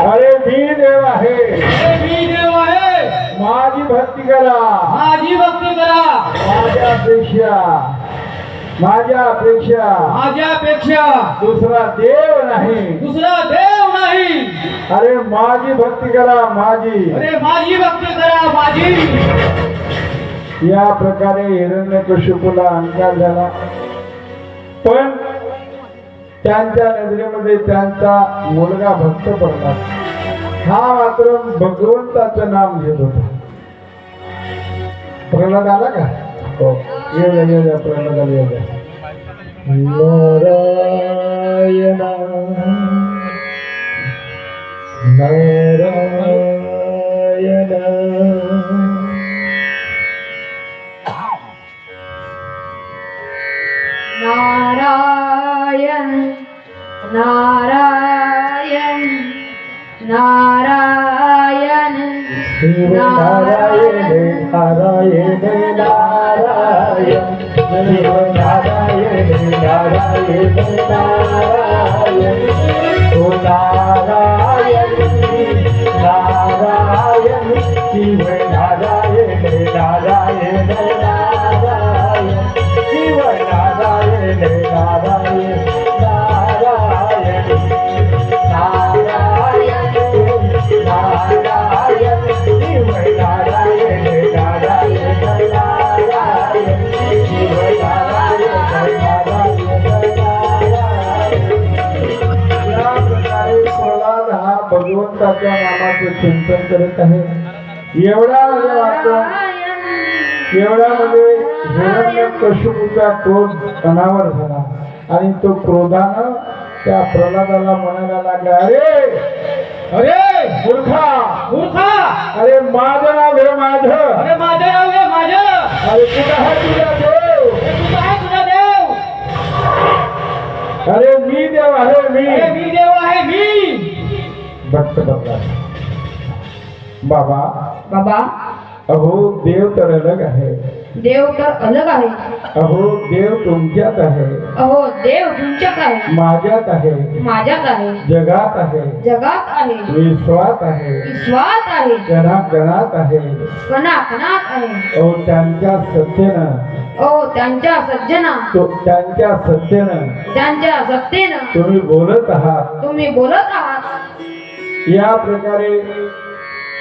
अरे मी देव आहे. मी देव आहे. माझी भक्ती करा. माझी भक्ती करा. माझ्या अपेक्षा. माझ्या अपेक्षा. माझ्यापेक्षा दुसरा देव नाही. दुसरा देव नाही. अरे माझी भक्ती करा माझी. अरे माझी भक्ती करा माझी. या प्रकारे हिरण्यकशिपूला अंकार झाला. पण त्यांच्या नजरेमध्ये त्यांचा मुलगा भक्त पडला. हा मात्र भगवंताचं नाम घेत होता. प्रल्हाद आला का? हो. ये ये प्रल्हाद ये नारायण. नारायण. नारायण नारायण नारायण शिव नारायण नारायण नारायण शिव नारायण नारायण भगवंताच्या नामाचे चिंतन करत आहे. एवढा म्हणजे वाटतं एवढ्यामध्ये हिरण्य कशुपूचा क्रोध अनावर झाला. आणि तो क्रोधानं त्या प्रल्हादाला म्हणायला लागला अरे अरे मूर्खा मूर्खा! अरे माझं नाव हे माझं. अरे माझं नाव आहे माझं! अरे कुठं आहे तुझा देव? हे तुझा आहे तुझा देव? अरे मी देव आहे मी. अरे मी देव आहे मी भक्त बघा बाबा बाबा अहो देव तर अलग आहे. देव तर अलग आहे. अहो देव तुमच्यात आहे. अहो देव तुमच्यात आहे. माझ्यात आहे. माझ्यात आहे. जगात आहे. जगात आहे. विश्वात आहे. विश्वात आहे. जनागणात आहे. कणाकणात आहे. अहो त्यांच्या सत्तेनं. ओ त्यांच्या सज्जना. तो त्यांच्या सत्तेनं. त्यांच्या सत्तेनं. तुम्ही बोलत आहात. तुम्ही बोलत आहात. या प्रकारे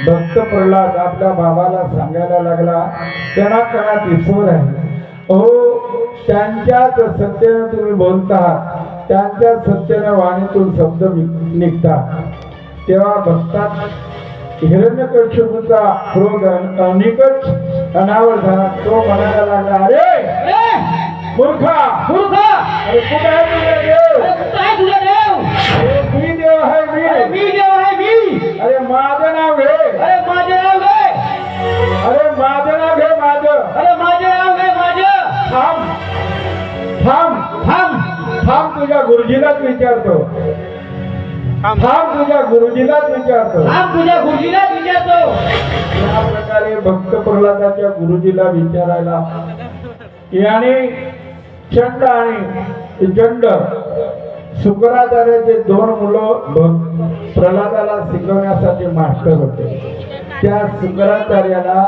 भक्त प्रल्हाद आपल्या बाबाला सांगायला लागला. त्यांना कळात ईश्वर आहे. हो त्यांच्याच सत्तेनं तुम्ही बोलता त्यांच्या सत्तेनं वाणीतून शब्द निघतात तेव्हा भक्तात हिरण्यकशिपूचा क्रोध अन- अनिकच अनावर झाला. तो म्हणायला लागला अरे मूर्खा! मूर्खा! अरे कुठे आहे तुझा देव? कुठं आहे तुझा देव? मी देव आहे मी. मी देव आहे मी अरे माझं नाव घे. अरे माझं नाव आहे अरे माझं नाव घे माझं. अरे माझं नाव आहे माझं. थांब. थांब. थांब. थांब तुझ्या गुरुजीलाच विचारतो. थांब. तुझ्या गुरुजीलाच विचारतो. थांब तुझ्या गुरुजीला विचारतो. या प्रकारे भक्त प्रल्हादाच्या गुरुजीला विचारायला. याने चंड आणि चंड शुक्राचार्याचे दोन मुलं प्रल्हादाला शिकवण्यासाठी मास्टर होते. त्या शुक्राचार्याला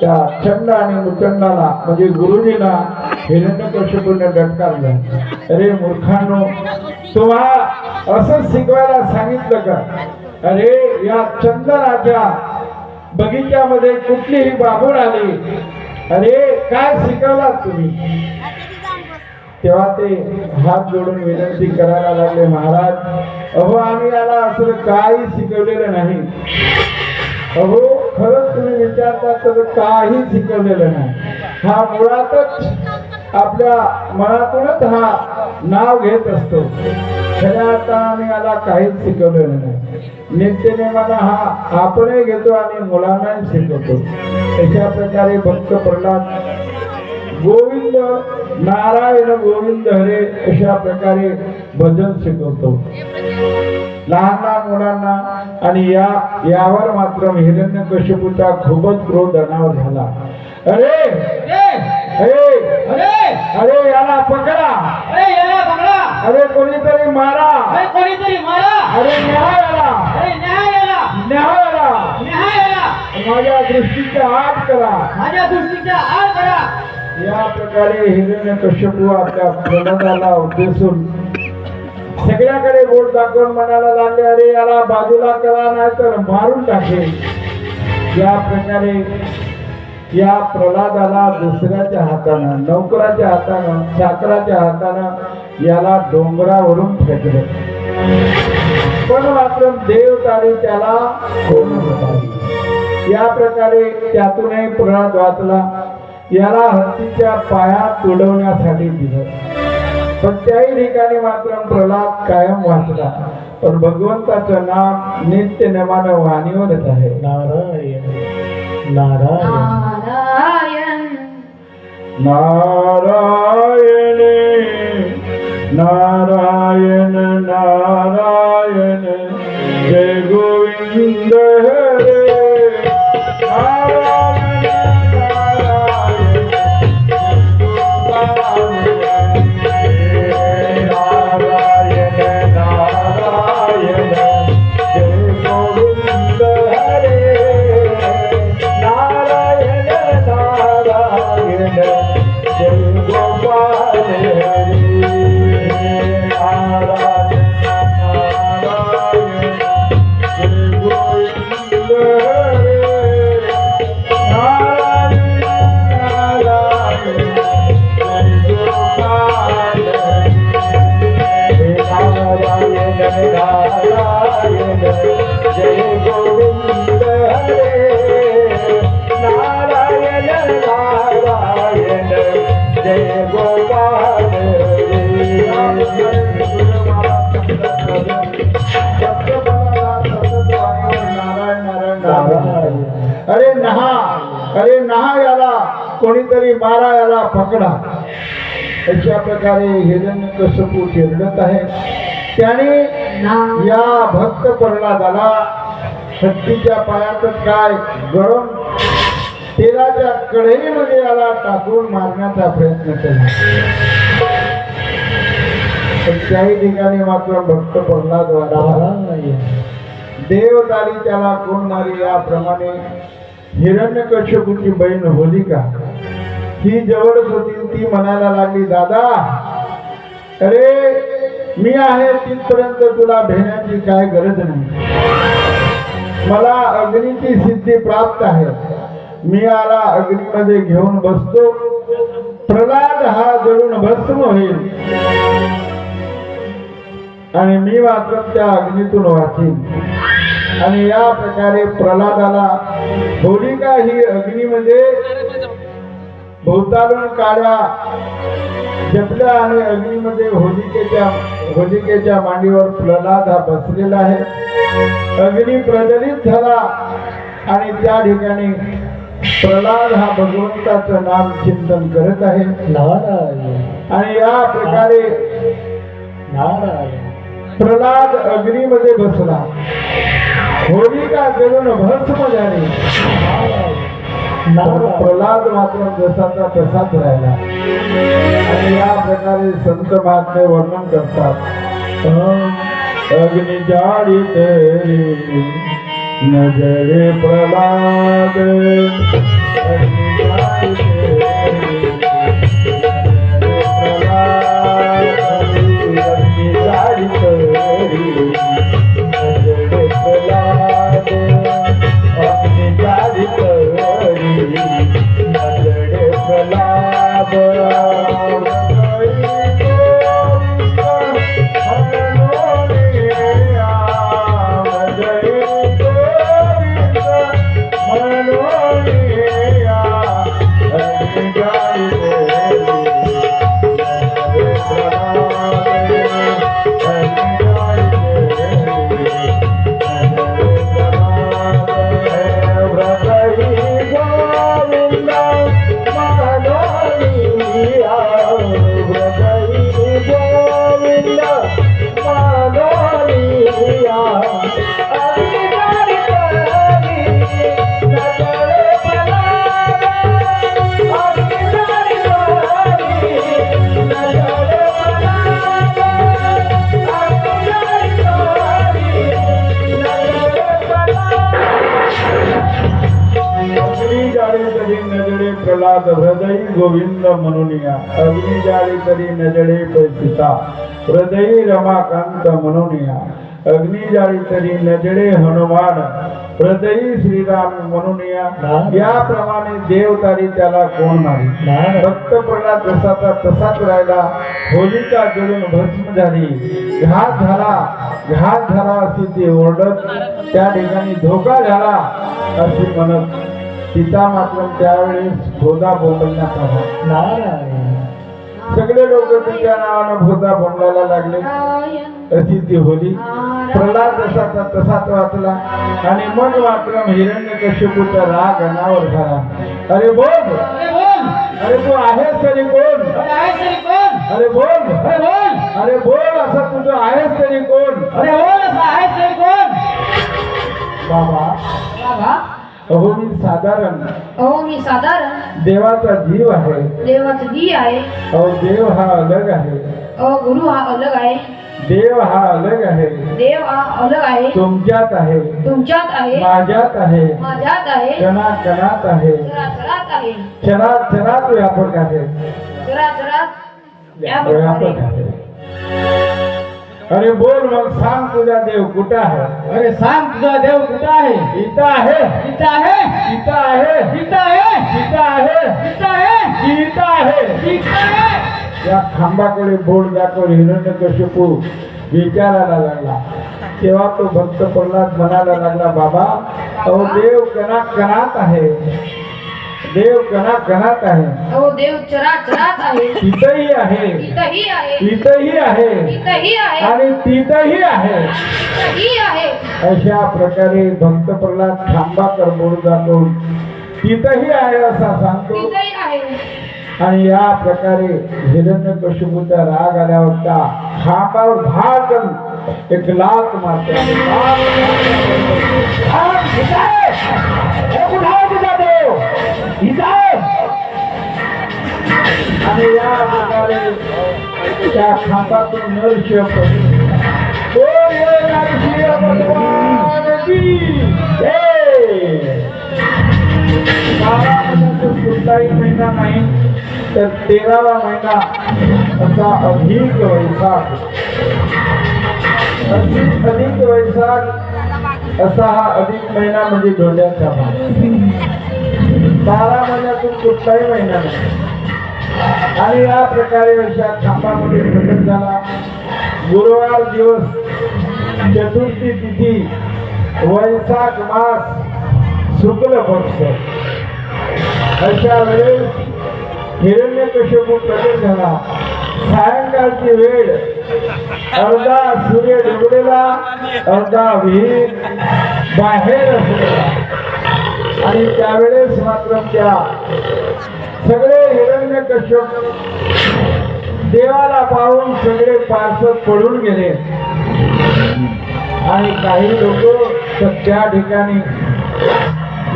त्या अखंड आणि मुचंडाला म्हणजे गुरुजीला हिरण्यकशिपूने डटकारलं. अरे मूर्खांनो तुम्हाला असं शिकवायला सांगितलं का? अरे या चंदनाच्या बगीच्यामध्ये कुठलीही बाबूळ आली. अरे काय शिकवलात तुम्ही? तेव्हा ते हात जोडून विनंती करायला लागले महाराज अहो आम्ही याला असं काही शिकवलेलं नाही. अहो खरंच तुम्ही विचारता तर काही शिकवलेलं नाही. हा मुळातच आपल्या मनातूनच हा नाव घेत असतो. खऱ्या अर्थानं आम्ही याला काहीच शिकवलेलं नाही. नित्यनेमानं हा आपणही घेतो आणि मुलांनाही शिकवतो. अशा प्रकारे भक्त प्रल्हाद गोविंद नारायण गोविंद हरे अशा प्रकारे भजन शिकवतो. लहान लहान मुलांना आणि या यावर मात्र हिरण्य कश्यपूचा खूपच क्रोध अनावर झाला. अरे! अरे! अरे! अरे! याला पकडा. अरे याला पकडा. अरे कोणीतरी मारा. अरे कोणीतरी मारा. अरे न्याय याला अरे न्याय याला न्याय याला न्याय याला माझ्या दृष्टीचा आठ करा. माझ्या दृष्टीचा आळ करा. या प्रकारे हिरण्य कश्यपू आपल्या प्रबंधाला उद्देशून सगळ्याकडे बोट दाखवून म्हणायला लागले अरे याला बाजूला करा नाही तर मारून टाकेल. या प्रकारे या प्रल्हादाला दुसऱ्याच्या हातानं नौकराच्या हातानं चाकराच्या हातानं याला डोंगरावरून फेकलं. पण मात्र देवतारी त्याला या प्रकारे त्यातूनही प्रल्हाद वाचला. याला हत्तीच्या पायात तुडवण्यासाठी दिलं. पण त्याही ठिकाणी मात्र प्रल्हाद कायम वाचला. पण भगवंताचं नाम नित्य नेमानं वाणीवरच आहे. नारायण नारायण. नारायण. नारायण नारायण नारायण. जय गोविंद नारायण जय गोविंद हरे नारायण नारायण जय गोपाल अरे नहा अरे नहा याला कोणीतरी मारा याला पकडा. अशा प्रकारे हिरण्य कसपू चिरडत आहे त्याने या भक्त प्रल्हादाला हत्तीच्या पायातच काय गरम तेलाच्या कढईमध्ये याला टाकून मारण्याचा प्रयत्न केला. त्याही ठिकाणी मात्र भक्त प्रल्हाद वाढला देव देवदारी त्याला कोण मारी याप्रमाणे हिरण्यकश्यपूची बहीण होलिका ही जवळच होती ती म्हणायला लागली दादा अरे मी आहे तिथपर्यंत तुला भेण्याची काय गरज नाही. मला अग्नीची सिद्धी प्राप्त आहे. मी आला अग्नीमध्ये घेऊन बसतो. प्रल्हाद हा जळून भस्म होईल. आणि मी मात्र त्या अग्नीतून वाचीन. आणि या प्रकारे प्रल्हादाला होलिका ही अग्नीमध्ये भोवतालून काळ्या जपल्या आणि अग्नीमध्ये होलिकेच्या होलिकेच्या मांडीवर प्रल्हाद हा बसलेला आहे. अग्नी प्रज्वलित झाला आणि त्या ठिकाणी प्रल्हाद हा भगवंताचं नाम चिंतन करत आहे. आणि या प्रकारे प्रल्हाद अग्नीमध्ये बसला. होलिका जळून भस्म झाली. प्रल्हाद मात्र जसाचा तसाच राहिला. आणि या प्रकारे संत महात्मे वर्णन करतात. अग्नि जाळी तेरी नजरे प्रल्हाद अग्नि जाडी तेरी, नजरे प्रल्हाद, गोविंद म्हणून अग्नी जाळी तरी नजळे पैसिता हृदयी रमाकांत म्हणून या अग्नी जाळी तरी नजळे हनुमान हृदयी श्रीराम म्हणून या याप्रमाणे देव तारी त्याला कोण नाही? भक्त प्रल्हाद जसाचा तसाच राहिला होलिका जळून भस्म झाली. घात झाला घात झाला अशी ती ओरडत त्या ठिकाणी धोका झाला अशी म्हणत सीता मात्र त्यावेळेस भोदा बोंबलण्यात आला. नारायण सगळे लोक तिच्या नावानं भोदा बोंबलायला लागले. अशी ती होली. प्रल्हाद जसाचा तसाच वाचला. आणि मग मात्र हिरण्य कश्यपूचा राग अनावर झाला. अरे बोल. अरे बोल अरे तू आहेस तरी कोण? अरे बोल अरे बोल. अरे बोल असं तुझं आहेस तरी कोण? अरे बोल असं आहेस तरी कोण? बाबा. बाबा. अहो मी साधारण. अहो मी साधारण. देवाचा जीव आहे. देवाचं दी आहे. अहो देव हा अलग आहे. अहो गुरु हा अलग आहे. देव हा अलग आहे. देव हा अलग आहे. तुमच्यात आहे. तुमच्यात आहे. माझ्यात आहे. माझ्यात आहे. कणा कणात आहे. चराचरात आहे. क्षणात क्षणात व्यापक आहे. चराचरात व्यापक व्यापक आहे. आहे. अरे बोल मग सांग तुझा देव कुठं आहे? अरे सांग तुझा देव कुठं आहे? इथं आहे. इथं आहे. इथं आहे. इथं आहे. इथं आहे. इथं आहे. इथं आहे. इथं आहे. या खांबाकडे बोट दाखवून हिरण्य कश्यपू विचारायला लागला. तेव्हा तो भक्त प्रल्हाद म्हणायला लागला बाबा अहो देव कणा कणात आहे. देव कणा कणात आहे. देव चराचरात आहे. तिथंही आहे. इथंही आहे. इथंही आहे. इथंही आहे. आणि तिथंही आहे. इथंही आहे. अशा प्रकारे भक्त प्रल्हाद खांबाकर बोट दाखवून तिथंही आहे असा सांगतो. आहे. आणि या प्रकारे हिरण्य कश्यपूचा राग आल्यावर त्या खांबावर भागन एक लात मारतो. बारा महिन्याचा कोणताही महिना नाही तर तेरावा महिना असा अधिक वैशाख अधिक अधिक वैशाख असा हा अधिक महिना म्हणजे धोंड्याचा भाग. बारा महिन्यातून कुठलाही महिना नाही. आणि या प्रकारे अशा छापामध्ये प्रकट झाला. गुरुवार दिवस चतुर्थी तिथी वैशाख मास शुक्ल पक्ष अशा वेळेस हिरण्य कश्यपू प्रकट झाला. सायंकाळची वेळ. अर्धा सूर्य डुबलेला अर्धा विहीर बाहेर असलेला. आणि त्यावेळेस मात्र त्या सगळे हिरण्य कश्यप देवाला पाहून सगळे पार्श्वत पडून गेले. आणि काही लोक त्या ठिकाणी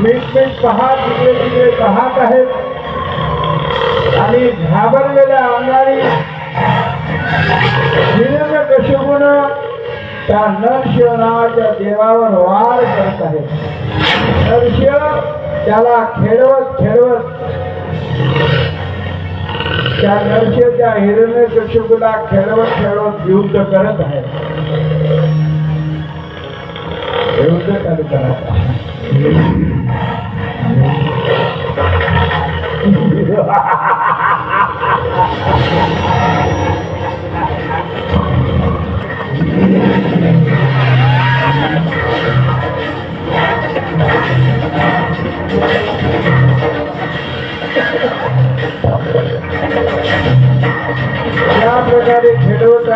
मीठ मीठ पाहत तिकडे तिकडे पाहत आहेत. आणि घाबरलेल्या अंगारी हिरण्य कश्यपून त्या नरशिव नावाच्या देवावर वार करत आहेत. नरशिव त्याला खेळवत खेळवत त्या नळचे त्या हिरण्य कशुला खेळवत खेळवत युद्ध करत आहे. युद्ध चालू करत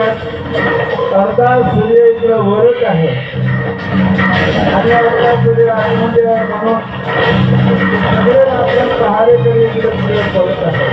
अर्धा सूर्य इकडं वरच आहे. आणि अर्धा सूर्य आतमध्ये आहे म्हणून सगळे आपण पहारेकडे इकडे पुढे पडत आहे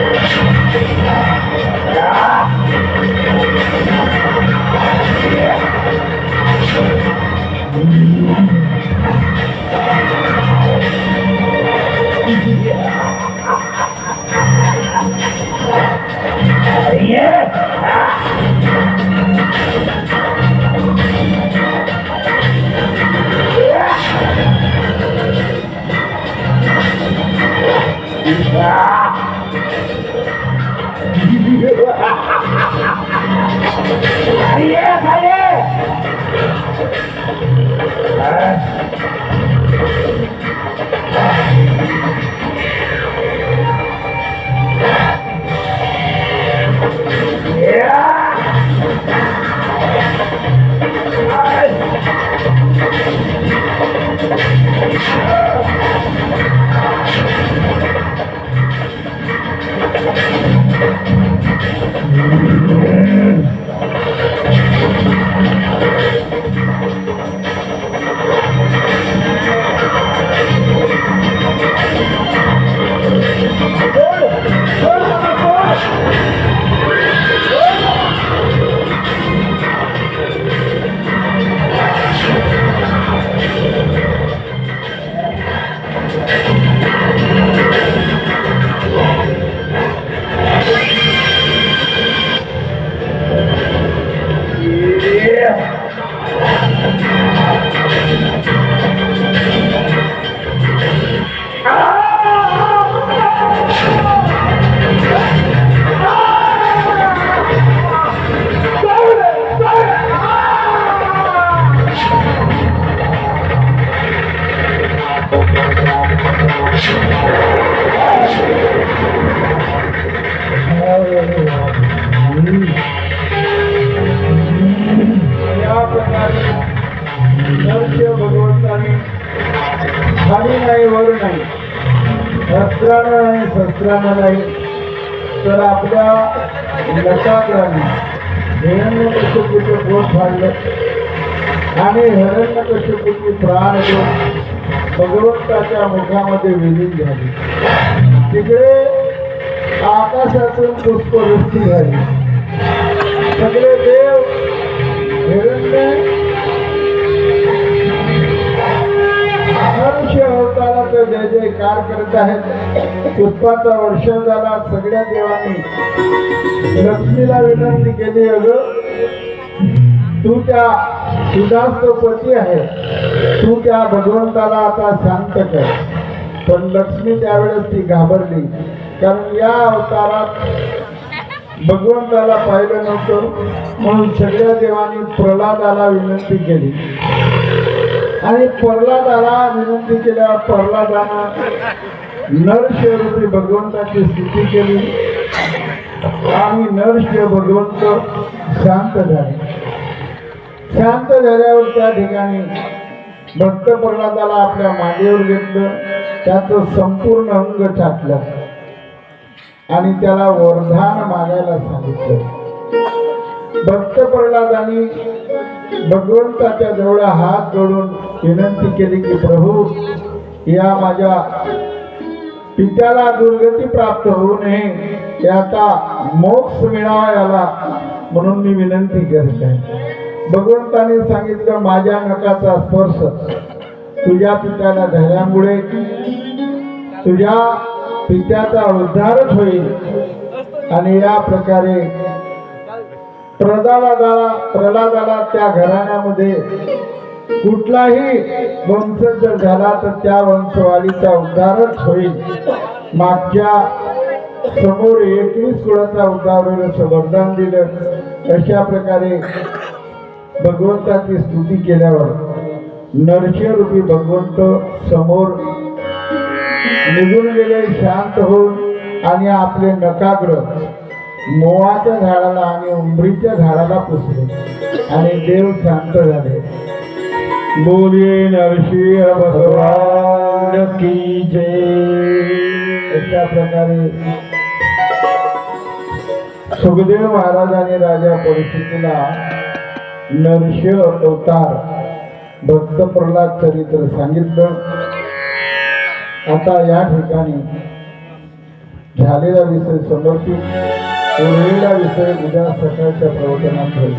नाही नाही तर आपल्या लक्षात नकाग्राने हिरण्यकशिपूचे बोट फाडलं आणि हिरण्यकशिपूची प्राण घेऊन भगवंताच्या मुखामध्ये विलीन झाली. तिकडे आकाशातून पुष्पवृष्टी झाली. सगळे देव हिरण्य जय करत आहेत. पुष्पाचा वर्ष झाला सगळ्या देवांनी. लक्ष्मीला विनंती केली अगं तू त्या तुझाच तो पती आहे. तू त्या भगवंताला आता शांत कर. पण लक्ष्मी त्यावेळेस ती घाबरली. कारण या अवतारात भगवंताला पाहिलं नव्हतं. म्हणून सगळ्या देवांनी प्रल्हादाला विनंती केली. आणि प्रल्हादाला विनंती केल्यावर प्रल्हादानं नरशिवरूपी भगवंताची स्तुती केली. आणि नरशिव भगवंत शांत झाले. शांत झाल्यावर त्या ठिकाणी भक्त प्रल्हादाला आपल्या मांडीवर घेतलं. त्याचं संपूर्ण अंग छाटलं आणि त्याला वरदान मागायला सांगितलं. भक्त प्रल्हादानी भगवंताच्या जवळ हात जोडून विनंती केली की प्रभू या माझ्या पित्याला दुर्गती प्राप्त होऊ नये याचा मोक्ष मिळावा याला म्हणून मी विनंती करत आहे. भगवंताने सांगितलं माझ्या नकाचा स्पर्श तुझ्या पित्याला झाल्यामुळे तुझ्या पित्याचा उद्धारच होईल. आणि या प्रकारे प्रदाला प्रल्हादाला त्या घराण्यामध्ये कुठलाही वंश जर झाला तर त्या वंशवाडीचा उद्धारच होईल. मागच्या समोर एकवीस कुळाचा उद्धार होईल असं वरदान दिलं. अशा प्रकारे भगवंताची स्तुती केल्यावर नरसिंहरूपी भगवंत समोर निघून गेले शांत होऊन आणि आपले नकाग्र मोवाच्या झाडाला आणि उंबरीच्या झाडाला पुसले आणि देव शांत झाले. बोलिए नरसिंह भगवान की जय। अशा प्रकारे सुखदेव महाराजांनी राजा परिस्थितीला नरसिंह अवतार भक्त प्रल्हाद चरित्र सांगितलं. आता या ठिकाणी झालेला विषय समर्पित उरलेला विषय उद्या सकाळच्या प्रवचनात होईल.